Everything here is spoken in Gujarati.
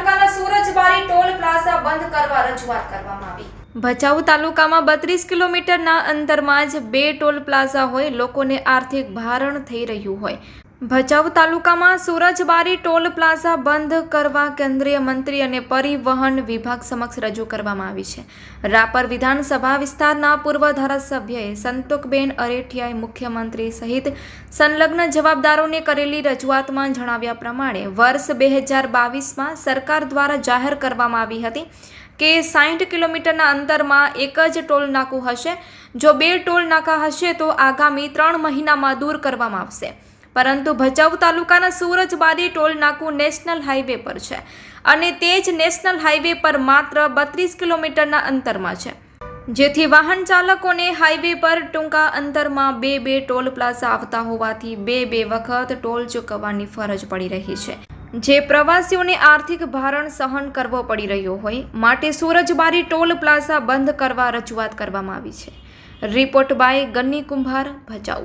તાલુકાના સુરજબારી ટોલ પ્લાઝા બંધ કરવા રજૂઆત કરવામાં આવી. ભચાઉ તાલુકામાં બત્રીસ કિલોમીટરના અંતરમાં જ બે ટોલ પ્લાઝા હોય, લોકોને આર્થિક ભારણ થઈ રહ્યું હોય. ભચાઉ તાલુકામાં સુરજબારી ટોલ પ્લાઝા બંધ કરવા કેન્દ્રીય મંત્રી અને પરિવહન વિભાગ સમક્ષ રજૂ કરવામાં આવી છે. રાપર વિધાનસભા વિસ્તારના પૂર્વ ધારાસભ્યએ સંતોકબેન અરેઠિયાએ મુખ્યમંત્રી સહિત સંલગ્ન જવાબદારોને કરેલી રજૂઆતમાં જણાવ્યા પ્રમાણે વર્ષ બે હજાર બાવીસમાં સરકાર દ્વારા જાહેર કરવામાં આવી હતી કે સાઠ કિલોમીટરના અંતરમાં એક જ ટોલ નાકું હશે. જો બે ટોલ નાકા હશે તો આગામી ત્રણ મહિનામાં દૂર કરવામાં આવશે. પરંતુ ભચાઉ તાલુકાના સુરજબારી ટોલ નાકુ નેશનલ હાઈવે પર છે અને તે જ નેશનલ હાઈવે પર માત્ર બત્રીસ કિલોમીટરના અંતરમાં છે. જેથી વાહન ચાલકોને હાઈવે પર ટૂંકા અંતરમાં બે બે ટોલ પ્લાઝા આવતા હોવાથી બે બે વખત ટોલ ચૂકવવાની ફરજ પડી રહી છે. જે પ્રવાસીઓને આર્થિક ભારણ સહન કરવો પડી રહ્યો હોય, માટે સુરજબારી ટોલ પ્લાઝા બંધ કરવા રજૂઆત કરવામાં આવી છે. રિપોર્ટ બાય ગન્ની કુંભાર, ભચાઉ.